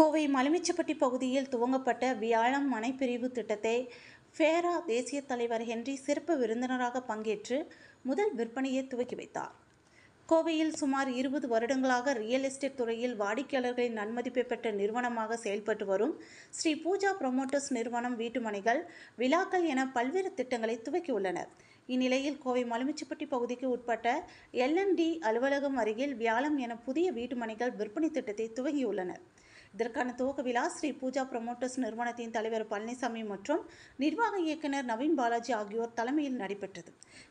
கோவை மலுமிச்சப்பட்டி பகுதியில் துவங்கப்பட்ட வியாழம் மனைப்பிரிவு திட்டத்தை ஃபேரா தேசிய தலைவர் ஹென்றி சிறப்பு விருந்தினராக பங்கேற்று முதல் விற்பனையை துவக்கி வைத்தார். கோவையில் சுமார் இருபது வருடங்களாக ரியல் எஸ்டேட் துறையில் வாடிக்கையாளர்களின் நன்மதிப்பை பெற்ற நிறுவனமாக செயல்பட்டு வரும் ஸ்ரீ பூஜா ப்ரொமோட்டர்ஸ் நிறுவனம் வீட்டுமனைகள் விழாக்கள் என பல்வேறு திட்டங்களை துவக்கியுள்ளனர் இந்நிலையில் கோவை மலுமிச்சப்பட்டி பகுதிக்கு உட்பட்ட எல்என்டி அலுவலகம் அருகில் வியாழம் என புதிய வீட்டுமனைகள் விற்பனை திட்டத்தை துவங்கியுள்ளனர் இதற்கான துவக்க விழா ஸ்ரீ பூஜா ப்ரொமோட்டர்ஸ் நிறுவனத்தின் தலைவர் பழனிசாமி மற்றும் நிர்வாக இயக்குனர் நவீன் பாலாஜி ஆகியோர் தலைமையில் நடைபெற்றது.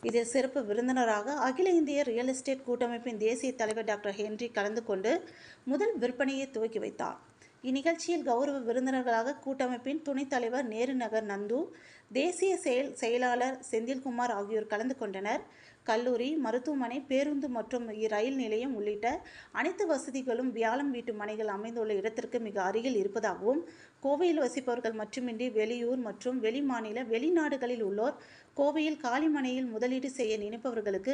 இதில் சிறப்பு விருந்தினராக அகில இந்திய ரியல் எஸ்டேட் கூட்டமைப்பின் தேசிய தலைவர் டாக்டர் ஹென்றி கலந்து கொண்டு முதல் விற்பனையை துவக்கி வைத்தார். இந்நிகழ்ச்சியில் கௌரவ விருந்தினர்களாக கூட்டமைப்பின் துணைத் தலைவர் நேரு நகர் நந்து தேசிய செயல் செயலாளர் செந்தில்குமார் ஆகியோர் கலந்து கொண்டனர். கல்லூரி மருத்துவமனை பேருந்து மற்றும் ரயில் நிலையம் உள்ளிட்ட அனைத்து வசதிகளும் வியாழம் வீட்டு மனைகள் அமைந்துள்ள இடத்திற்கு மிக அருகில் இருப்பதாகவும் கோவையில் வசிப்பவர்கள் மட்டுமின்றி வெளியூர் மற்றும் வெளிமாநில வெளிநாடுகளில் உள்ளோர் கோவையில் காலிமனையில் முதலீடு செய்ய நினைப்பவர்களுக்கு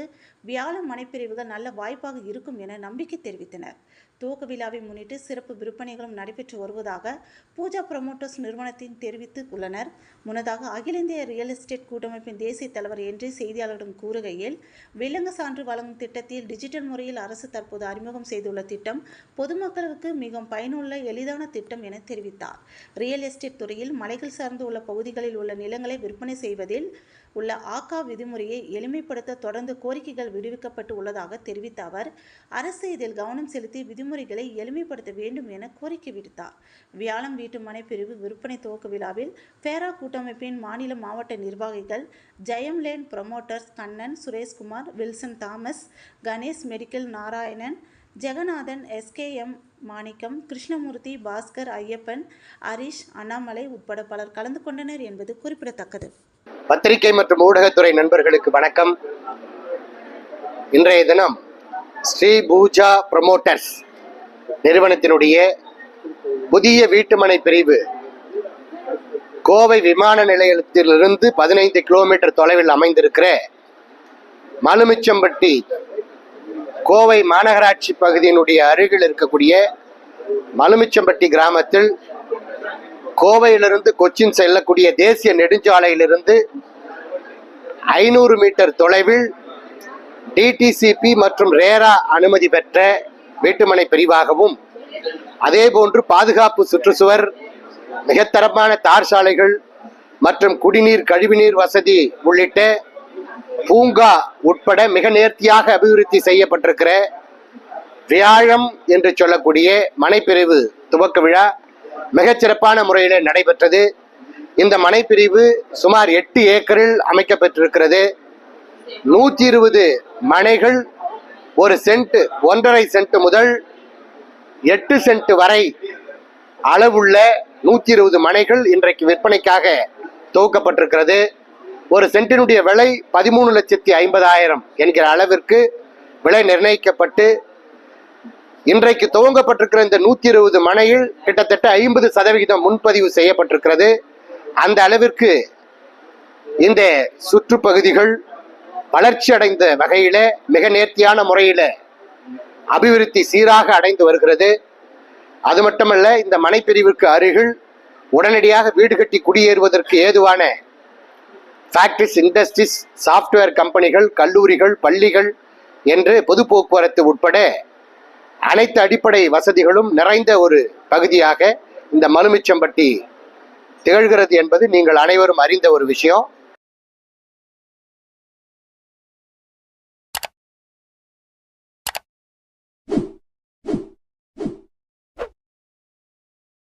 வியாழம் மனைப்பிரிவுகள் நல்ல வாய்ப்பாக இருக்கும் என நம்பிக்கை தெரிவித்தனர். துவக்க விழாவை முன்னிட்டு சிறப்பு விற்பனைகளும் நடைபெற்று வருவதாக பூஜா ப்ரமோட்டர்ஸ் நிறுவனத்தின் தெரிவித்து உள்ளனர். முன்னதாக அகில இந்திய ரியல் எஸ்டேட் கூட்டமைப்பின் தேசிய தலைவர் என்று செய்தியாளர்களிடம் கூறுகையில் விலங்கு சான்று வழங்கும் திட்டத்தில் டிஜிட்டல் முறையில் அரசு தற்போது அறிமுகம் செய்துள்ள திட்டம் பொதுமக்களுக்கு மிகவும் பயனுள்ள எளிதான திட்டம் என தெரிவித்தார். ரியல் எஸ்டேட் துறையில் மலைகள் சார்ந்து உள்ள பகுதிகளில் உள்ள நிலங்களை விற்பனை செய்வதில் உள்ள ஆக்கா விதிமுறையை எளிமைப்படுத்த தொடர்ந்து கோரிக்கைகள் விடுவிக்கப்பட்டு உள்ளதாக தெரிவித்த அவர் அரசு இதில் கவனம் செலுத்தி விதிமுறைகளை எளிமைப்படுத்த வேண்டும் என கோரிக்கை விடுத்தார். வியாழம் வீட்டு மனை பிரிவு விற்பனை துவக்க விழாவில் பேரா கூட்டமைப்பின் மாநில மாவட்ட நிர்வாகிகள் Jayam lane promoters Kannan Sureshkumar Wilson Thomas Ganesh medical Narayanan Jeganathan SKM Manickam Krishnamoorthy Bhaskar Ayyappan Harish Annamalai உட்பட பலர் கலந்து கொண்டனர் என்பது குறிப்பிடத்தக்கது. பத்திரிகை மற்றும் ஊடகத்துறை நண்பர்களுக்கு வணக்கம். இன்றைய தினம் ஸ்ரீ பூஜா ப்ரமோட்டர்ஸ் நிறுவனத்தினுடைய புதிய வீட்டுமனை பிரிவு கோவை விமான நிலையத்திலிருந்து பதினைந்து கிலோமீட்டர் தொலைவில் அமைந்திருக்கிற மலுமிச்சம்பட்டி கோவை மாநகராட்சி பகுதியினுடைய அருகில் இருக்கக்கூடிய மலுமிச்சம்பட்டி கிராமத்தில் கோவையிலிருந்து கொச்சின் செல்லக்கூடிய தேசிய நெடுஞ்சாலையிலிருந்து ஐநூறு மீட்டர் தொலைவில் டிடிசிபி மற்றும் ரேரா அனுமதி பெற்ற வீட்டுமனை பிரிவாகவும் அதேபோன்று பாதுகாப்பு சுற்றுச்சுவர் மிகத்தரமான தார் சாலைகள் மற்றும் குடிநீர் கழிவுநீர் வசதி உள்ளிட்ட பூங்கா உட்பட மிக நேர்த்தியாக அபிவிருத்தி செய்யப்பட்டிருக்கிற வியாழம் என்று சொல்லக்கூடிய மனைப்பிரிவு துவக்க விழா மிகச்சிறப்பான முறையில் நடைபெற்றது. இந்த மனைப்பிரிவு சுமார் எட்டு ஏக்கரில் அமைக்கப்பட்டிருக்கிறது. நூற்றி இருபது மனைகள் ஒரு சென்ட் ஒன்றரை சென்ட் முதல் எட்டு சென்ட் வரை அளவுள்ள நூற்றி இருபது மனைகள் இன்றைக்கு விற்பனைக்காக துவக்கப்பட்டிருக்கிறது. ஒரு சென்டினுடைய விலை பதிமூணு லட்சத்தி ஐம்பதாயிரம் என்கிற அளவிற்கு விலை நிர்ணயிக்கப்பட்டு இன்றைக்கு துவங்கப்பட்டிருக்கிற இந்த நூத்தி இருபது மனையில் கிட்டத்தட்ட ஐம்பது சதவிகிதம் முன்பதிவு செய்யப்பட்டிருக்கிறது. அந்த அளவிற்கு இந்த சுற்றுப்பகுதிகள் வளர்ச்சி அடைந்த வகையில மிக நேர்த்தியான முறையில அபிவிருத்தி சீராக அடைந்து வருகிறது. அது மட்டுமல்ல இந்த மனைப்பிரிவிற்கு அருகில் உடனடியாக வீடு கட்டி குடியேறுவதற்கு ஏதுவான ஃபேக்டரிஸ் இண்டஸ்ட்ரீஸ் சாஃப்ட்வேர் கம்பெனிகள் கல்லூரிகள் பள்ளிகள் என்று பொது போக்குவரத்து உட்பட அனைத்து அடிப்படை வசதிகளும் நிறைந்த ஒரு பகுதியாக இந்த மலுமிச்சம்பட்டி திகழ்கிறது என்பது நீங்கள் அனைவரும் அறிந்த ஒரு விஷயம்.